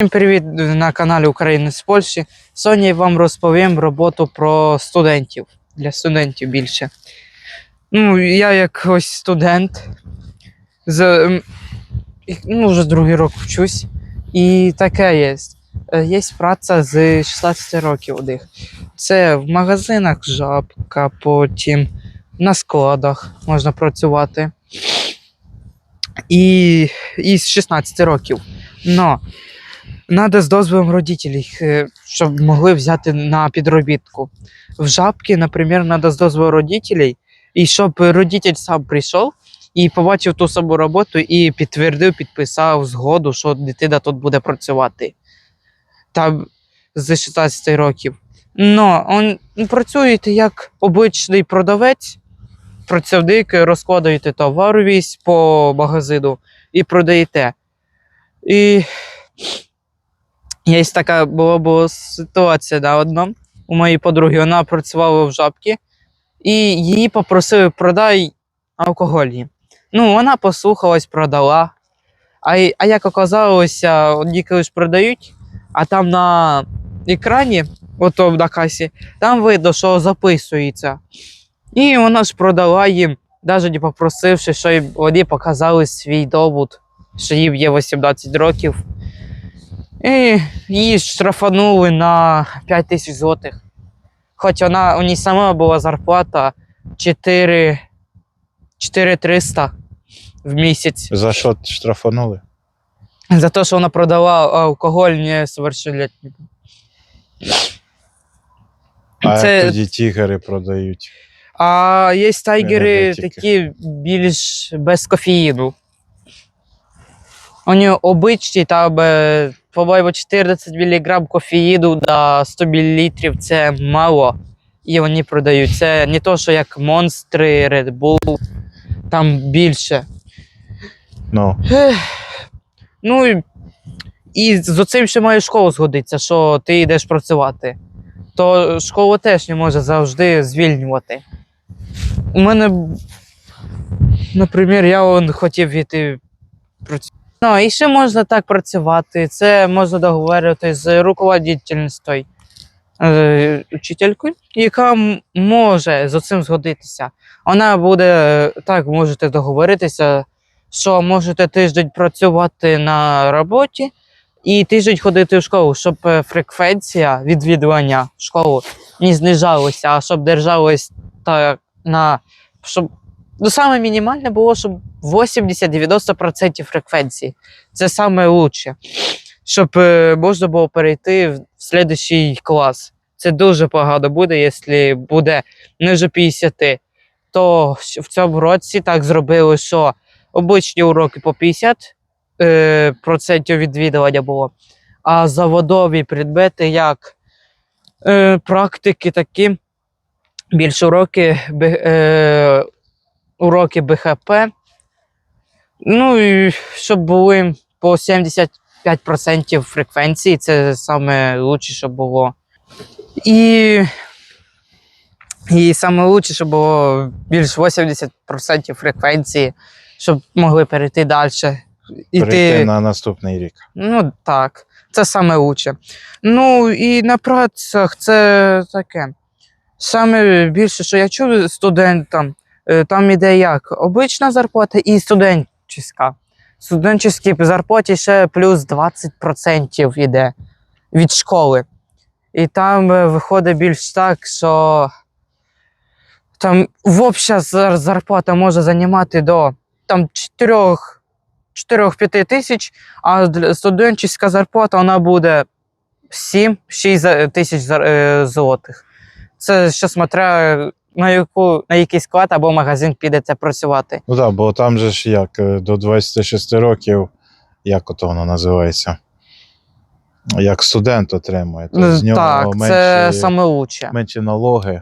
Всім привіт на каналі України з Польщі. Сьогодні я вам розповім роботу про студентів для студентів більше. Ну, я як ось студент, з, ну, вже другий рок вчусь, і таке є. Е, Є праця з 16 років у них. Це в магазинах жабка, потім на складах можна працювати. І, і з 16 років. Но Надо з дозволом родителей, е, щоб могли взяти на підробітку. В жабки, наприклад, надо з дозволу родителей, і щоб родитель сам прийшов і побачив ту саму роботу і підтвердив, підписав згоду, що дитина тут буде працювати. Там з 16 років. Но он ну, працюєте як обичний продавець, працівник, розкладаєте товар весь по магазину і продаєте. І Є така була, була ситуація да, одна. У моєї подруги вона працювала в жабці, і її попросили продай алкоголь. Ну, вона послухалась, продала. А, а як оказалося, вони колись продають, а там на екрані, ото на касі, там видно, що записується. І вона ж продала їм, навіть попросивши, що вони показали свій добут, що їм є 18 років. І її штрафанули на 5 тисяч злотих. Хоч вона, у ній сама була зарплата 4, 4300 в місяць. За що штрафанули? За те, що вона продала алкоголь несовершеннолетнім. А Це- тоді тігери продають. А є тайгери такі більш без кофеїну. Нього обичні там, е, по-моєму, 14 мг кофеїну на 100 мл це мало. І вони продають. Це не то, що як монстри, Red Bull, там більше. Ну, Ну і, і з оцим ще має школу згодиться, що ти йдеш працювати. То школа теж не може завжди звільнювати. У мене, наприклад, я он хотів іти працювати. Ну, і ще можна так працювати. Це можна договорити з руководительництвом е, учителькою, яка може з цим згодитися. Вона буде е, так, можете договоритися що можете тиждень працювати на роботі і тиждень ходити в школу, щоб е, фреквенція відвідування в школу не знижалася, а щоб держалась так на щоб ну, саме мінімальне було, щоб 80-90% фреквенції. Це саме лучше. Щоб е, можна було перейти в слідчий клас. Це дуже погано буде, якщо буде ниже 50. То в цьому році так зробили, що обичні уроки по 50 е, процентів відвідування було, а заводові предмети, як е, практики, такі більш уроки, уроки БХП. Ну і щоб були по 75% фреквенції, це саме лучше, що було. І, і саме лучше, щоб було більш 80% фреквенції щоб могли перейти далі. перейти на наступний рік. Ну так, це саме лучше. Ну і на працях це таке. Саме більше, що я чув студентам, е, там іде як обична зарплата і студентська. Студентській зарплаті ще плюс 20% іде від школи. І там е, виходить більш так, що там обща зарплата може займати до там 4-5 тисяч, а студентська зарплата вона буде 7-6 тисяч е, злотих. Це ще смотря на, яку, на який склад або магазин підете працювати. Ну так, бо там же ж як е, до 26 років, як ото воно називається? Як студент отримує. То з Ну, нього так, менші, це саме лучше. менші налоги.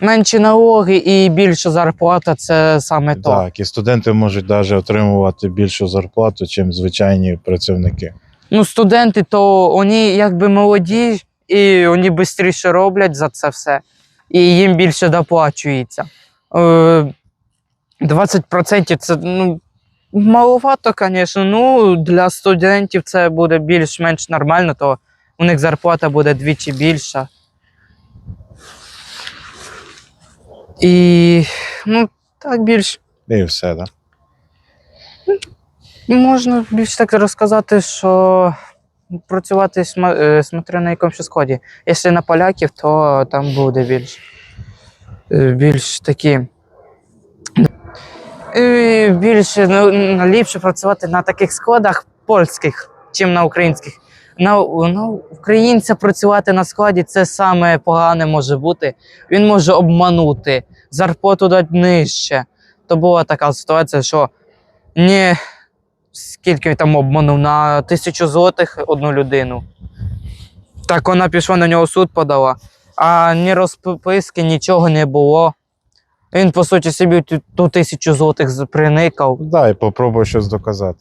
Менші налоги і більша зарплата це саме то. Так, і студенти можуть навіть отримувати більшу зарплату, ніж звичайні працівники. Ну, студенти, то вони якби молоді, і вони швидше роблять за це все, і їм більше доплачується. Е, 20% це ну, Маловато, звісно. Ну, для студентів це буде більш-менш нормально, то у них зарплата буде двічі більша. І ну, так більш І все, так? можна більш так розказати, що працювати е, смотря на якомусь сході. Якщо на поляків, то там буде більш, е, більш такі. е, Більше ну, ліпше працювати на таких складах польських, чим на українських. На, на українця працювати на складі це саме погане може бути. Він може обманути, зарплату дати нижче. То була така ситуація, що не скільки там обманув на тисячу злотих одну людину. Так вона пішла на нього суд подала, а ні розписки, нічого не було. Він, по суті, собі ту, ту тисячу злотих приникав. Да, і попробуй щось доказати.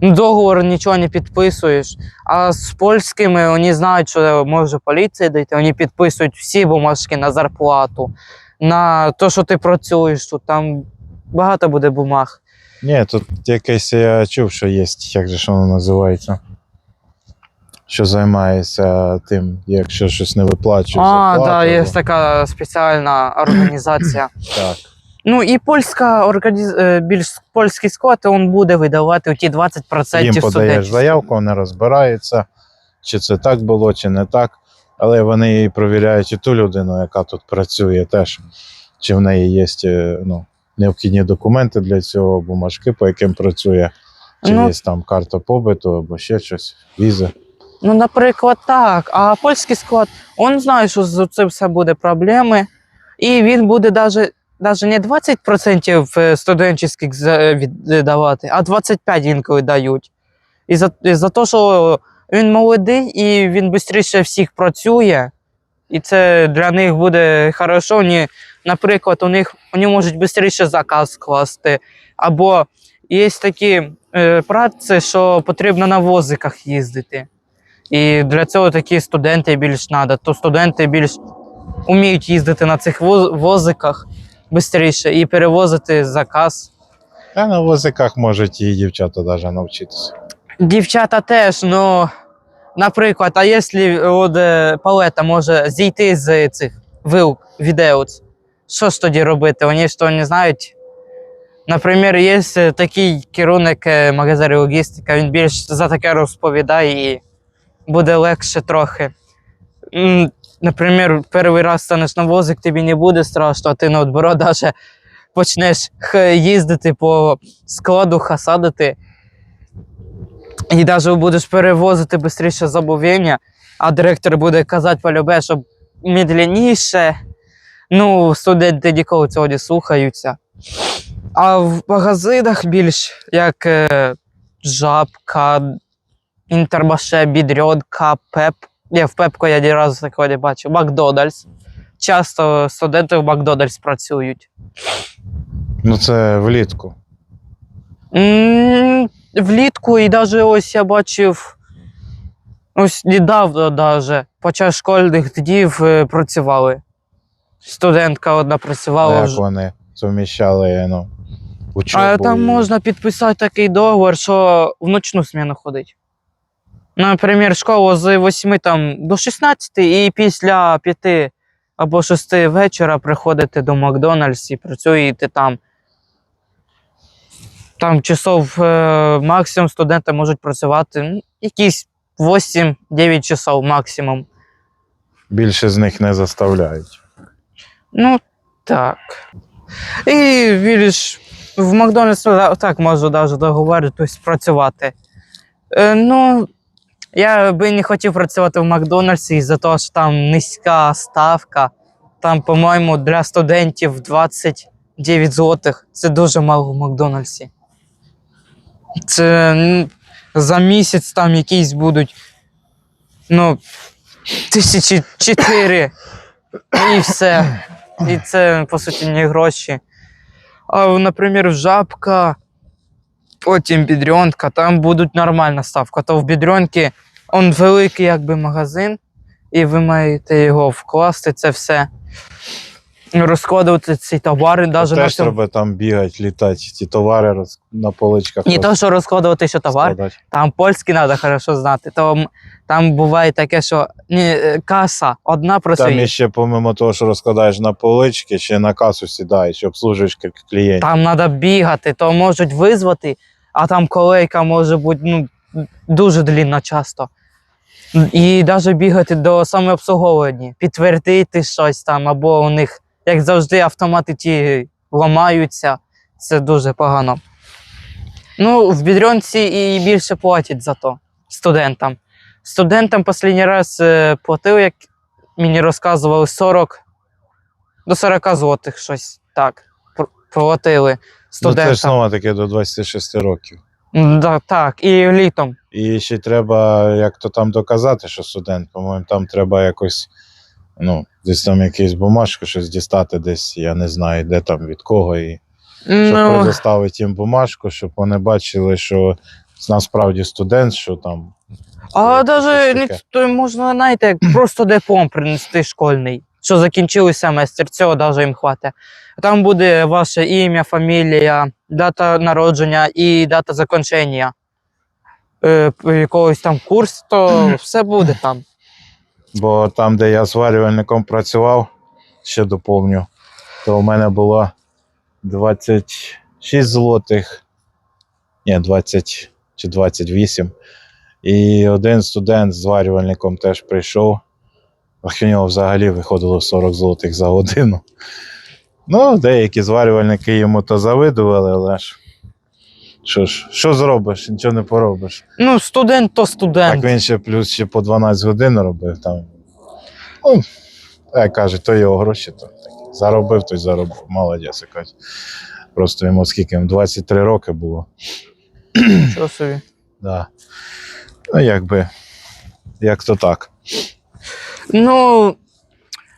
Ну, Договор нічого не підписуєш. А з польськими вони знають, що може поліція дійти, вони підписують всі бумажки на зарплату, на те, що ти працюєш тут. Там багато буде бумаг. Ні, тут якесь я чув, що є, як же ж воно називається. Що займається тим, якщо щось не виплачують. А, зарплату, да, є така спеціальна організація. Так. Ну і польська організ... е, більш польський склад, він буде видавати ті 20% Їм подаєш заявку, вони розбираються, чи це так було, чи не так. Але вони провіряють і ту людину, яка тут працює теж, чи в неї є е, ну, необхідні документи для цього, бумажки, по яким працює, чи Ну- є там карта побиту або ще щось, візи. Ну, наприклад, так. А польський склад, він знає, що з цим все буде проблеми, і він буде навіть, навіть не 20% е, студентських віддавати, а 25% інколи дають. І за, і за те, що він молодий і він швидше всіх працює, і це для них буде хорошо. Вони, наприклад, у них вони можуть швидше заказ скласти. Або є такі е, праці, що потрібно на возиках їздити. І для цього такі студенти більш треба. То студенти більш вміють їздити на цих возиках швидше і перевозити заказ. А на возиках можуть і дівчата навіть навчитися. Дівчата теж, ну, наприклад, а якщо от, е, палета може зійти з цих вил відео, що ж тоді робити? Вони ж то не знають. Наприклад, є е, такий керівник е, магазину логістика, він більш за таке розповідає і буде легше трохи. Наприклад, перший раз станеш на возик, тобі не буде страшно, а ти наоборот даже почнеш їздити по складу, хасадити. І навіть будеш перевозити швидше замовлення, а директор буде казати полюбе, щоб медленніше. Ну, студенти ніколи цього не слухаються. А в магазинах більш як е, жабка, інтермаше, бідрьонка, пеп. Я в пепку я ні разу такого не бачив. Макдональдс. Часто студенти в Макдональдс працюють. Ну це влітку. М, Влітку і навіть ось я бачив. Ось недавно даже, під час школьних днів е, працювали. Студентка одна працювала як вже. вони суміщали ну, учобу. А там і- можна підписати такий договор, що в ночну зміну ходить. Наприклад, школу з 8 там, до 16 і після 5 або 6 вечора приходите до Макдональдс і працюєте там. Там часов е, максимум студенти можуть працювати ну, якісь 8-9 часов максимум. Більше з них не заставляють. Ну, так. І більш в Макдональдс ну, так можу навіть договоритись працювати. Е, ну, я би не хотів працювати в Макдональдсі із-за того, що там низька ставка. Там, по-моєму, для студентів 29 злотих. Це дуже мало в Макдональдсі. Це ну, за місяць там якісь будуть. Ну, тисячі чотири. І все. І це, по суті, не гроші. А, наприклад, жабка, потім бідрьонка, там будуть нормальна ставка. То в бідрьонки он великий якби магазин, і ви маєте його вкласти, це все. Розкладувати ці товари, навіть на Теж цьому. треба там бігати, літати, ті товари роз... на поличках. Не то, що розкладувати ще товар, розкладати. там польський треба хорошо знати. То там буває таке, що ні, е, каса одна Там працює. ще, помимо того, що розкладаєш на полички, ще на касу сідаєш, обслужуєш клієнтів. Там треба бігати, то можуть визвати, а там колейка може бути ну, дуже длінна часто. І навіть бігати до самообслуговування, підтвердити щось там, або у них, як завжди, автомати ті ламаються. Це дуже погано. Ну, в бідрьонці і більше платять за то студентам. Студентам останній раз е, платили, як мені розказували, 40 до 40 злотих щось так. Платили Ну, це ж знову таки до 26 років. Да, так, і літом. І ще треба як то там доказати, що студент, по-моєму, там треба якось, ну, десь там якусь бумажку, щось дістати десь, я не знаю, де там від кого. І щоб Ну, предоставити їм бумажку, щоб вони бачили, що насправді студент, що там. а щось навіть не таке. то можна, знаєте, як просто диплом принести школьний, що закінчили семестр, цього навіть їм хватить. Там буде ваше ім'я, фамілія, дата народження і дата закінчення е, п- якогось там курсу, то все буде там. Бо там, де я зварювальником працював, ще доповню, то у мене було 26 злотих, ні, 20 чи 28. І один студент зварювальником теж прийшов. У нього взагалі виходило 40 злотих за годину. Ну, деякі зварювальники йому то завидували, але ж. Що ж, що зробиш? Нічого не поробиш. Ну, студент то студент. Так він ще плюс ще по 12 годин робив там. Ну, як каже, то його гроші, то такі. заробив, той заробив. Молодець якась. Просто йому скільки 23 роки було. Що собі. Да. Ну, якби, як то так. Ну,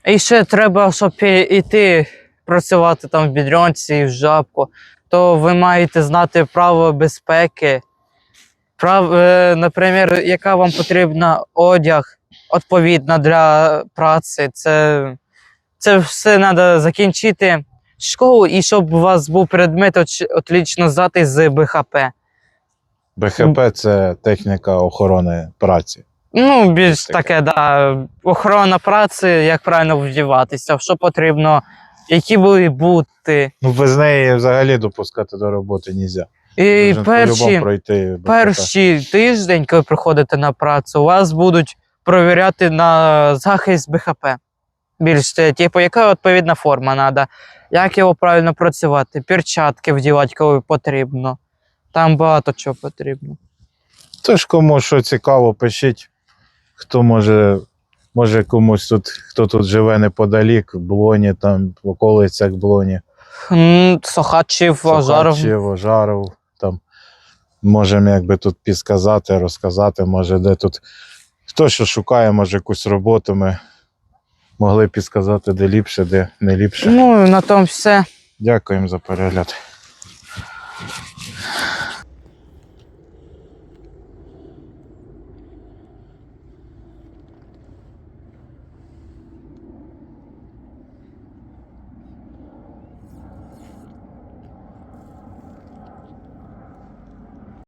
і ще треба, щоб іти працювати там в бідрьонці, в жабку, то ви маєте знати право безпеки. Прав, е, наприклад, яка вам потрібна одяг відповідна для праці. Це, це все треба закінчити школу і щоб у вас був предмет оч- отлично здати з БХП. БХП це техніка охорони праці. Ну, більш таке. таке, да. Охорона праці, як правильно вдіватися, що потрібно, які були бути. Ну, без неї взагалі допускати до роботи не можна. І перші, пройти перший тиждень, коли приходите на працю, вас будуть провіряти на захист БХП. Більш типу, яка відповідна форма треба, як його правильно працювати, перчатки вдівати, коли потрібно. Там багато чого потрібно. Тож кому що цікаво, пишіть. Хто може, може комусь тут, хто тут живе неподалік, в Блоні, там в околицях Блоні. Сохачів, Ажаров. Сокачів, Ожаров, там можемо якби тут підсказати, розказати, може, де тут. Хто що шукає, може якусь роботу, ми могли підсказати, де ліпше, де не ліпше. Ну, на тому все. Дякуємо за перегляд.